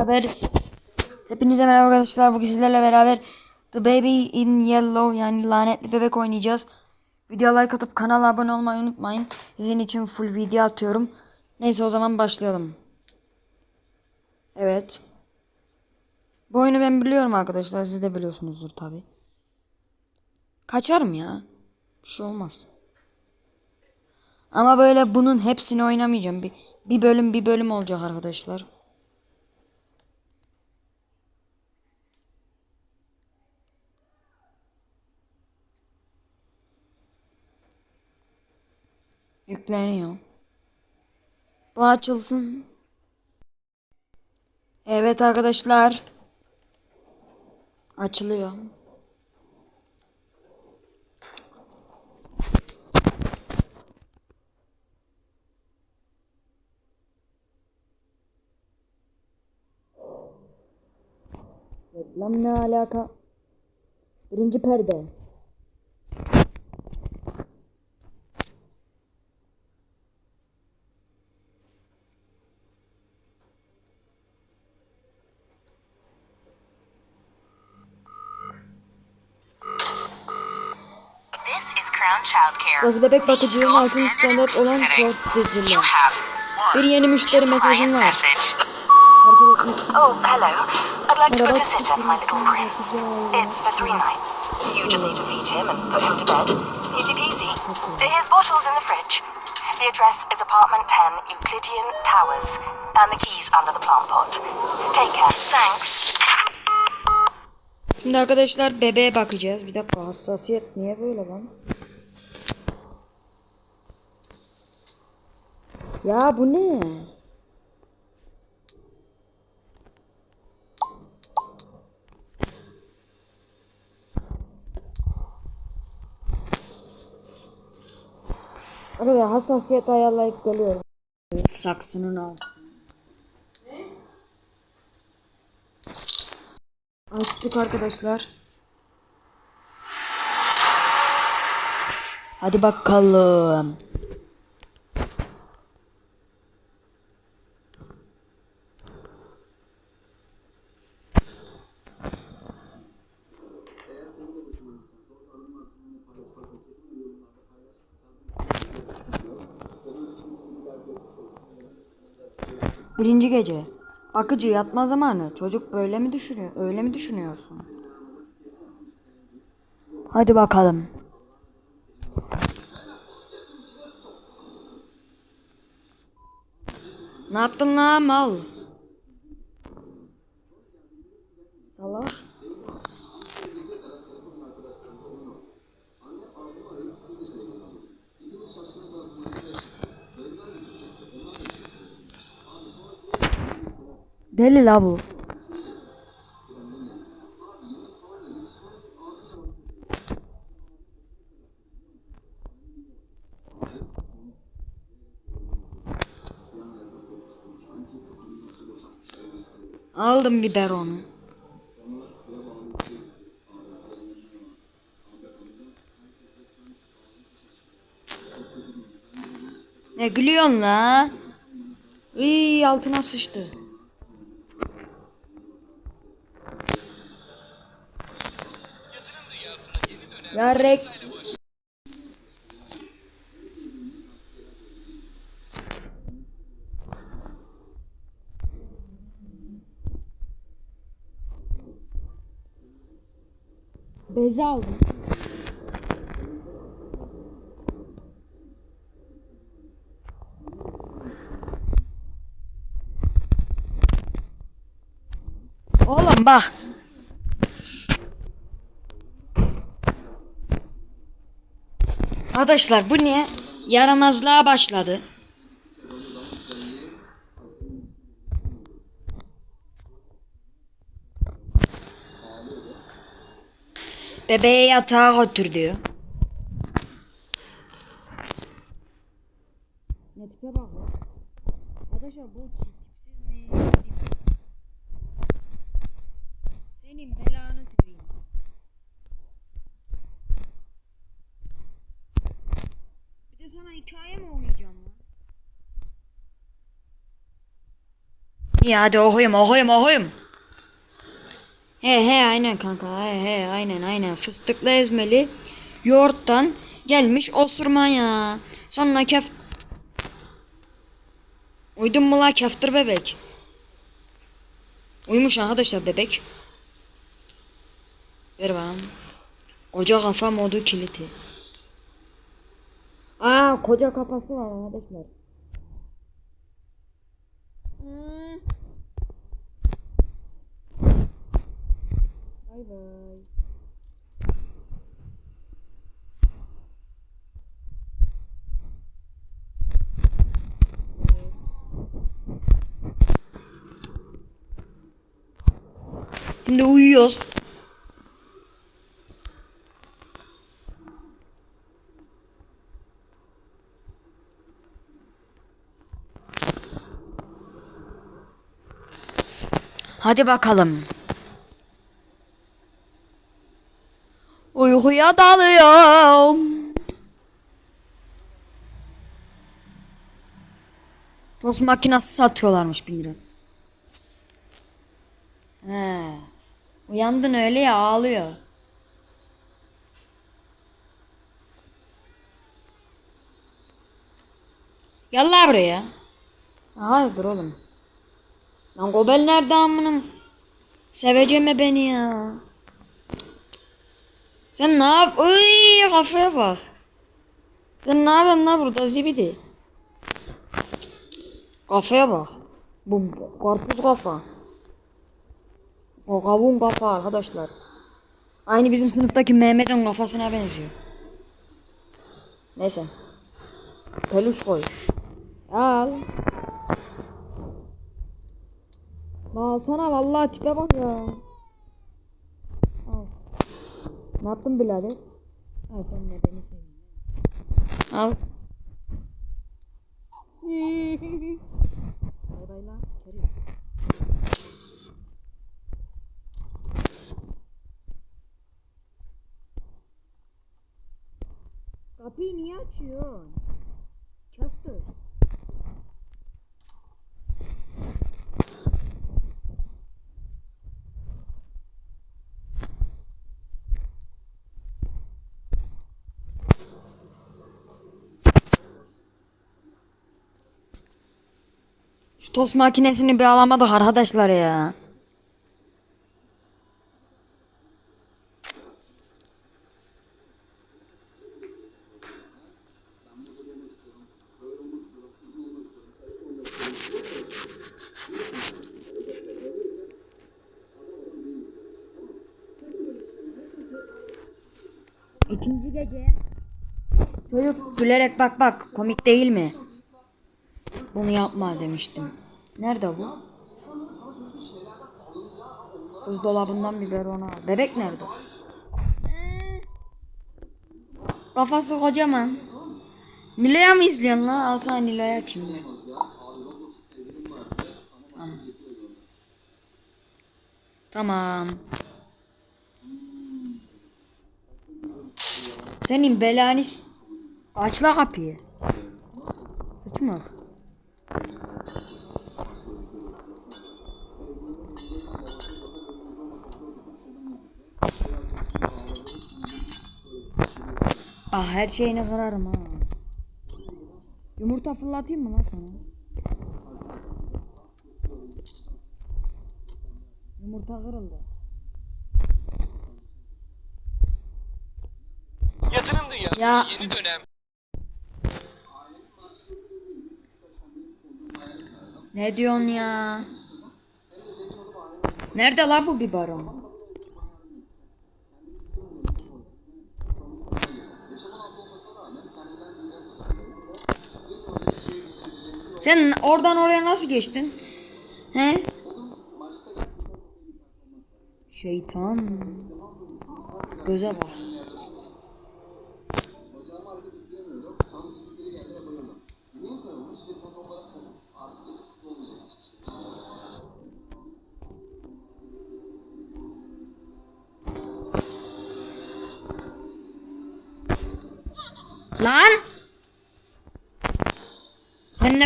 beraber Hepinize merhaba arkadaşlar. Bugün sizlerle beraber The Baby in Yellow yani lanetli bebek oynayacağız. Videoya like atıp kanala abone olmayı unutmayın. Sizin için full video atıyorum. Neyse o zaman başlayalım. Evet. Bu oyunu ben biliyorum arkadaşlar. Siz de biliyorsunuzdur tabi. Kaçarım ya. Bir şey olmaz. Ama böyle bunun hepsini oynamayacağım. Bir, bir bölüm bir bölüm olacak arkadaşlar. Yükleniyor. Bu açılsın. Evet arkadaşlar. Açılıyor. Reklam ne alaka? Birinci perde. Burası bebek bakıcılığın altın standart olan You korkutucu. have Bir yeni müşteri client var. Oh, hello. I'd like to Merhaba. put a sitter for my little prince. It's for three nights. You just need to feed him and put him to bed. Easy peasy. His bottle's in the fridge. The address is apartment 10, Euclidean Towers, and the key's under the plant pot. Take care. Thanks. Şimdi arkadaşlar bebeğe bakacağız. Bir dakika hassasiyet niye böyle lan? Ya bu ne? Arada hassasiyet ayarlayıp geliyorum. Saksının altı. Açtık arkadaşlar. Hadi bakalım. Birinci gece. Bakıcı yatma zamanı. Çocuk böyle mi düşünüyor? Öyle mi düşünüyorsun? Hadi bakalım. Ne yaptın lan mal? Deli la bu. Aldım biberonu. Ne gülüyorsun la? Iy altına sıçtı. Ya rek... Beze aldım. Oğlum bak. Arkadaşlar bu ne? Yaramazlığa başladı. Bebeği yatağa götür diyor. Ne tipe bak lan. Arkadaşlar bu tipsiz mi? Senin belanı seveyim. Bir de sana hikaye mi oynayacağım lan? İyi hadi okuyayım okuyayım okuyayım. He he aynen kanka he he aynen aynen fıstıklı ezmeli yoğurttan gelmiş osurmaya. Sonra kef... Uydun mu la keftır bebek? Uyumuş arkadaşlar bebek. Ver bakalım. Koca kafa modu kiliti. Aa koca kafası var arkadaşlar. Bay bay. Şimdi uyuyoruz. Hadi bakalım. Uykuya dalıyorum. Tost makinesi satıyorlarmış bin lira. He. Uyandın öyle ya ağlıyor. Gel la buraya. Hayırdır oğlum. Lan Gobel nerede amınım? Seveceğime beni ya. Sen ne yap? Uy kafaya bak. Sen ne yapıyorsun la burada zibidi? Kafaya bak. Bu karpuz kafa. O kavun kafa arkadaşlar. Aynı bizim sınıftaki Mehmet'in kafasına benziyor. Neyse. Peluş koy. Al. Al sana vallahi tipe bak ya. Al. Ne yaptın birader? Al sen de beni sevin. Al. bay bay lan. Kapıyı niye açıyorsun? Şu tost makinesini bir alamadık arkadaşlar ya. İkinci gece. Çocuk gülerek bak bak komik değil mi? Bunu yapma demiştim. Nerede bu? Buzdolabından biberon al. Bebek nerede? Kafası kocaman. Nilo'ya mı izliyorsun lan? Al sana Nilo'ya açayım. Tamam. Senin belanı... Aç la kapıyı. Sıçmak. Ah her şeyini kırarım ha. Yumurta fırlatayım mı lan sana? Yumurta kırıldı. Yatırım dünyası Ya. yeni dönem. Ne diyorsun ya? Nerede la bu biberon? Sen oradan oraya nasıl geçtin? He? Şeytan. Göze bak.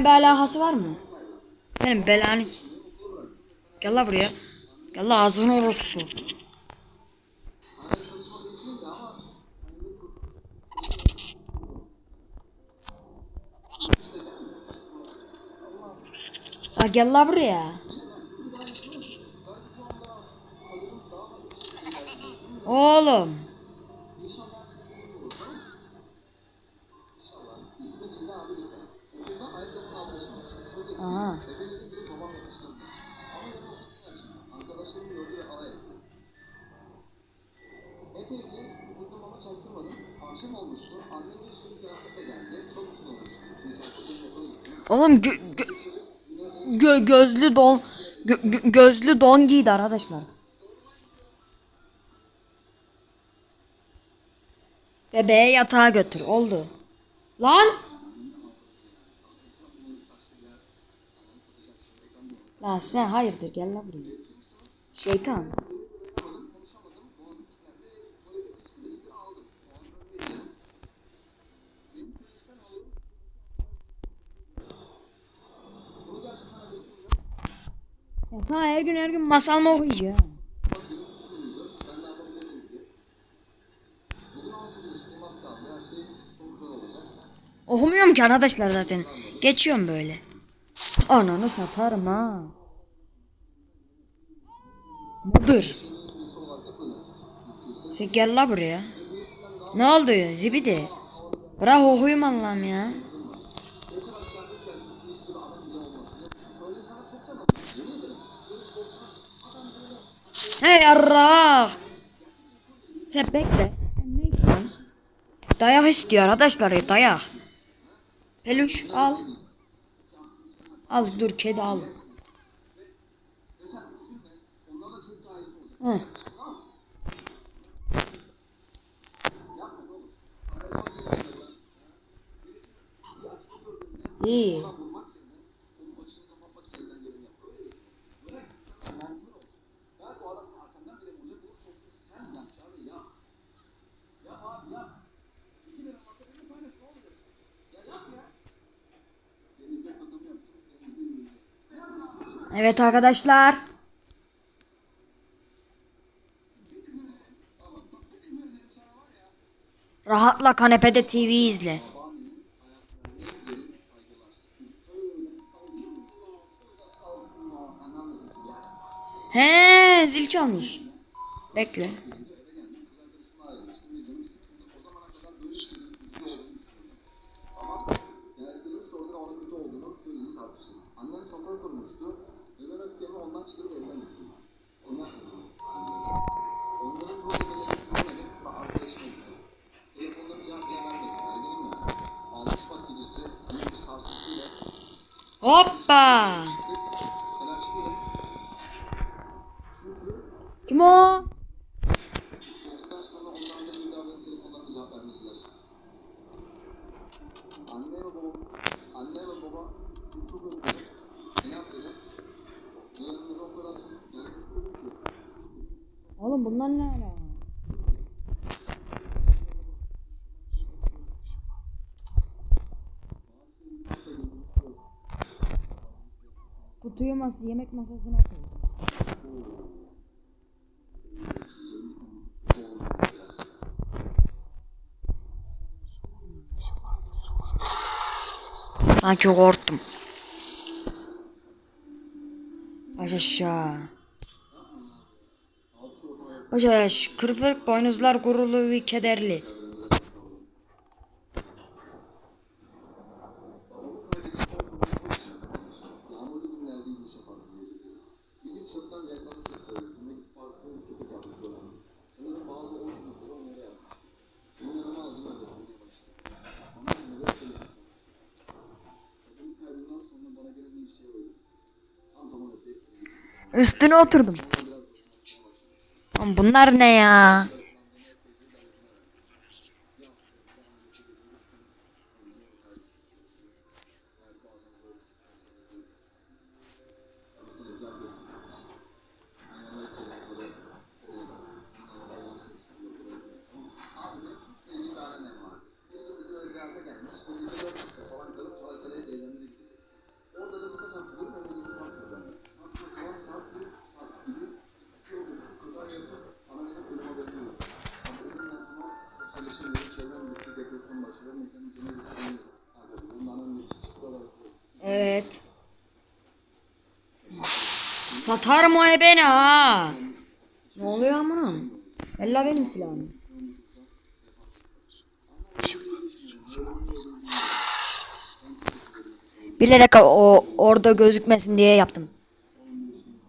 Bir alakası var mı? Senin belanı... Gel la buraya. Gel la ağzını orospu. Ha gel la buraya. Oğlum. Gözlü don gö- gö- gözlü don giydi arkadaşlar. Bebeğe yatağa götür. Oldu. Lan! Lan sen hayırdır gel lan buraya. Şeytan. Ya sana her gün her gün masal mı okuyacağım? Okumuyorum ki arkadaşlar zaten. Geçiyorum böyle. Ananı satarım ha. Budur. Sen gel la buraya. Ne oldu zibidi? Bırak okuyayım Allah'ım ya. Hey yarrak. Sen bekle. Sen ne istiyorsun? Dayak istiyor arkadaşlar dayak. Peluş al. Al dur kedi al. Hı. İyi. Evet arkadaşlar. Rahatla kanepede TV izle. He, zil çalmış. Bekle. Oğlum bunlar ne ala? Kutuyu mas yemek masasına koy. Sanki korktum. Aşağı. Baş aşağı. Kırpırık boynuzlar gururlu ve kederli. Üstüne oturdum. Bunlar ne ya? Satarım o ebeni ha. Ne oluyor amına? Ella benim silahım. Bilerek o orada gözükmesin diye yaptım.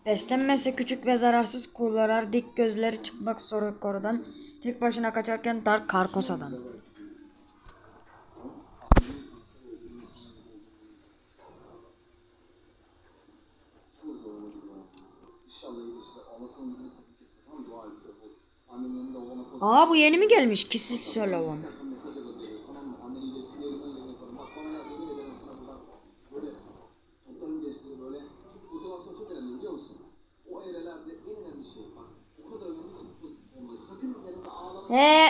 Beslenmesi küçük ve zararsız kullanır. Dik gözleri çıkmak soru korudan. Tek başına kaçarken Dark Karkosa'dan. Aa bu yeni mi gelmiş? Kisit Solomon. He.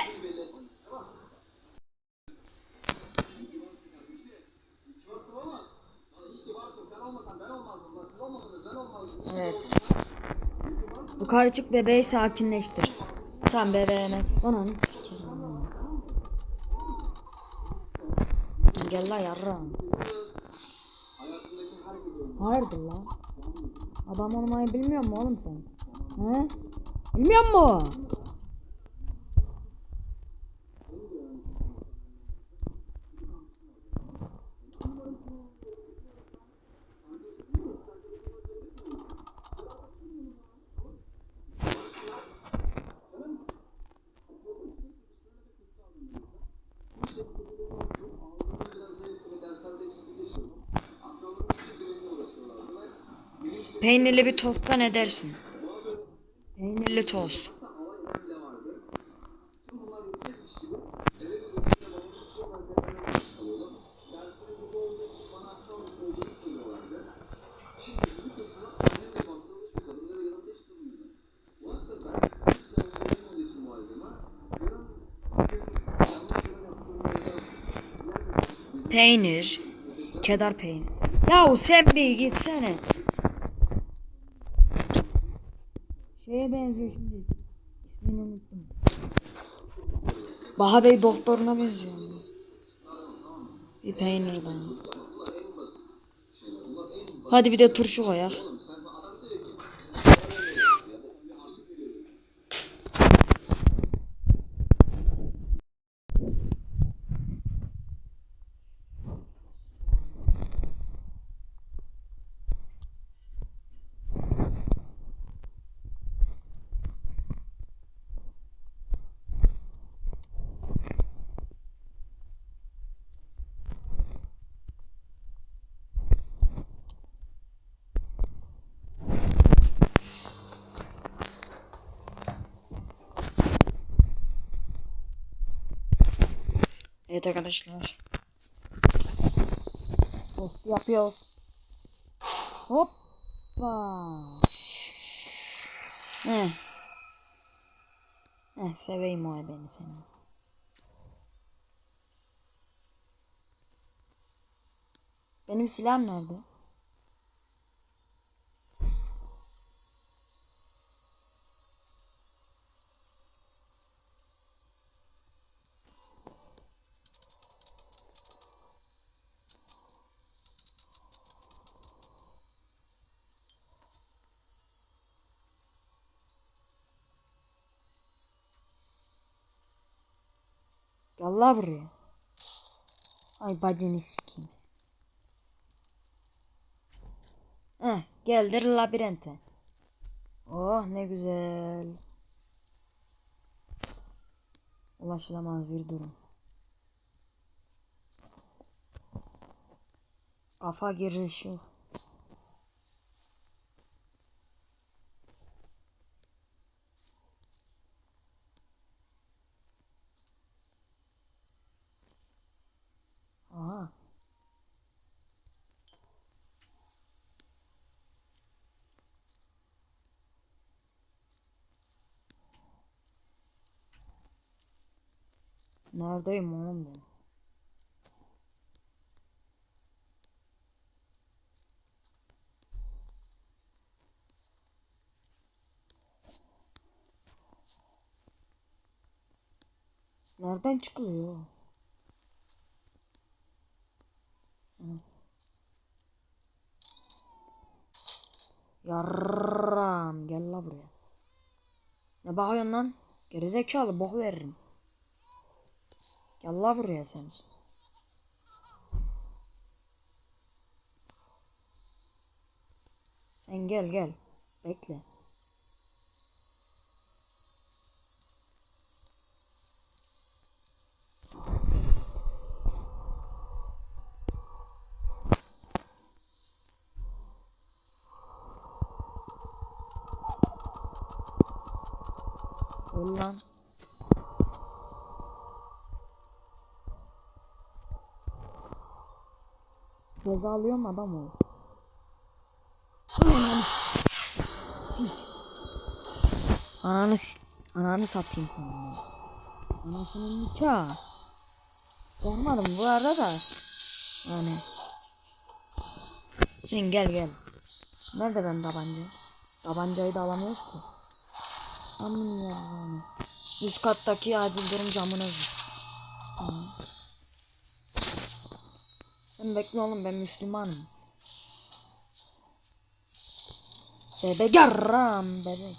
Evet. Yukarı çık bebeği sakinleştir. Bebeğime. Ananı sikerim. Gel la yarram. Hayırdır lan? Adam olmayı bilmiyor mu oğlum sen? He? Bilmiyor mu? Peynirli bir tosta ne dersin? Peynirli tost. Peynir. Kedar peynir. Yahu sen bir gitsene. Benziyor şimdi. İsmini unuttum. Baha Bey doktoruna benziyor. Bir peynirden. Hadi bir de turşu koyak. Evet arkadaşlar. Tost yapıyoruz. Hoppa. Heh. Heh, seveyim o beni seni. Benim silahım nerede? Buraya. Ay bacını sikeyim. Heh, geldir labirente. Oh ne güzel. Ulaşılamaz bir durum. Kafa girişi. Neredeyim oğlum ben? Nereden çıkılıyor? Yarram gel la buraya. Ne bakıyorsun lan? Gerizekalı bok veririm. Gel la buraya sen. Sen gel gel. Bekle. Öl lan. Ceza alıyor mu adam o? Ananı ananı satayım sana. Anasının nikahı. Olmadım bu arada da. Yani. Sen gel gel. Nerede ben tabanca? Tabancayı da alamıyoruz ki. Aman Allah'ım. Üst kattaki acil durum camına vur. Tamam. Sen bekle oğlum ben Müslümanım. Bebek yarram bebek.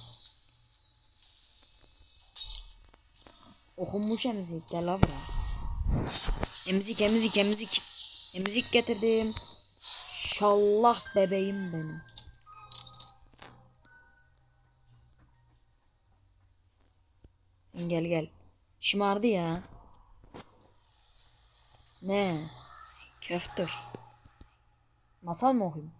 Okunmuş emzik gel la buraya. Emzik emzik emzik. Emzik getirdim. Şallah bebeğim benim. Gel gel. Şımardı ya. Ne? Köftür. Masal mı okuyayım?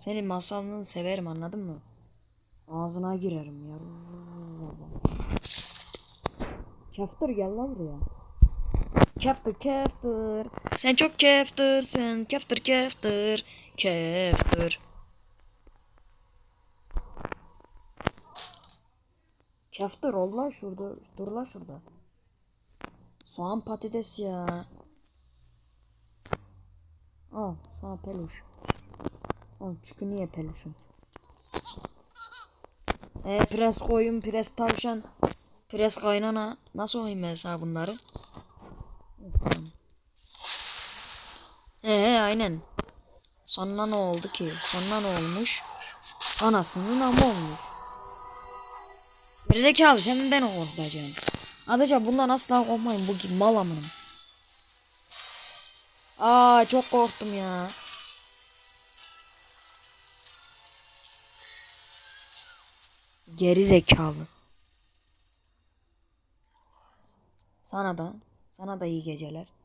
Senin masalını severim anladın mı? Ağzına girerim ya. Köftür gel lan buraya. Köftür köftür. Sen çok köftürsün. Köftür köftür. Köftür. Köftür ol lan şurada. Dur lan şurada. Soğan patates ya. Al sana peluş. Al çünkü niye peluşum? E pres koyun, pres tavşan, pres kaynana. Nasıl oyun mesela bunları? Ee aynen. Sonra ne oldu ki? Sonra ne olmuş? Anasının amı olmuş. Gerizekalı sen ben korkutacağım. Arkadaşlar bundan asla korkmayın bu mal amınım. Aa çok korktum ya. Geri zekalı. Sana da, sana da iyi geceler.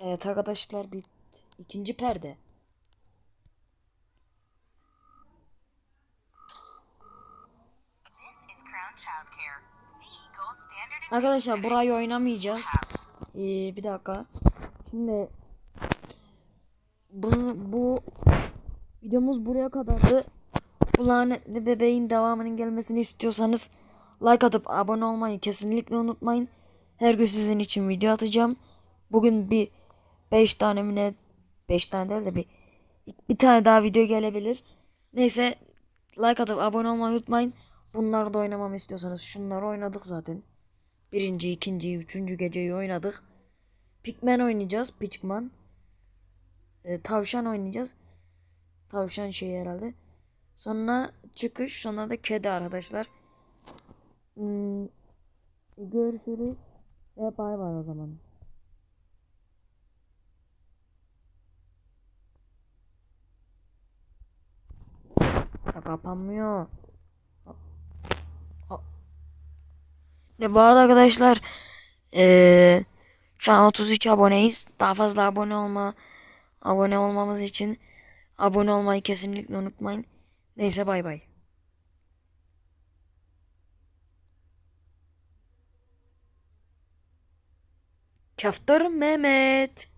Evet arkadaşlar bit. İkinci perde. Arkadaşlar burayı oynamayacağız. Ee, bir dakika. Şimdi bu, bu videomuz buraya kadardı. Bu lanetli bebeğin devamının gelmesini istiyorsanız like atıp abone olmayı kesinlikle unutmayın. Her gün sizin için video atacağım. Bugün bir 5 tane mi ne 5 tane değil de bir bir tane daha video gelebilir. Neyse like atıp abone olmayı unutmayın. Bunları da oynamamı istiyorsanız şunları oynadık zaten. Birinci, ikinci, üçüncü geceyi oynadık. Pikmen oynayacağız. Pikman. Ee, tavşan oynayacağız. Tavşan şey herhalde. Sonra çıkış. Sonra da kedi arkadaşlar. Hmm, görüşürüz. Ve bay bay o zaman. Ya kapanmıyor. Ve bu arada arkadaşlar eee, şu an 33 aboneyiz. Daha fazla abone olma abone olmamız için abone olmayı kesinlikle unutmayın. Neyse bay bay. Kaftar Mehmet.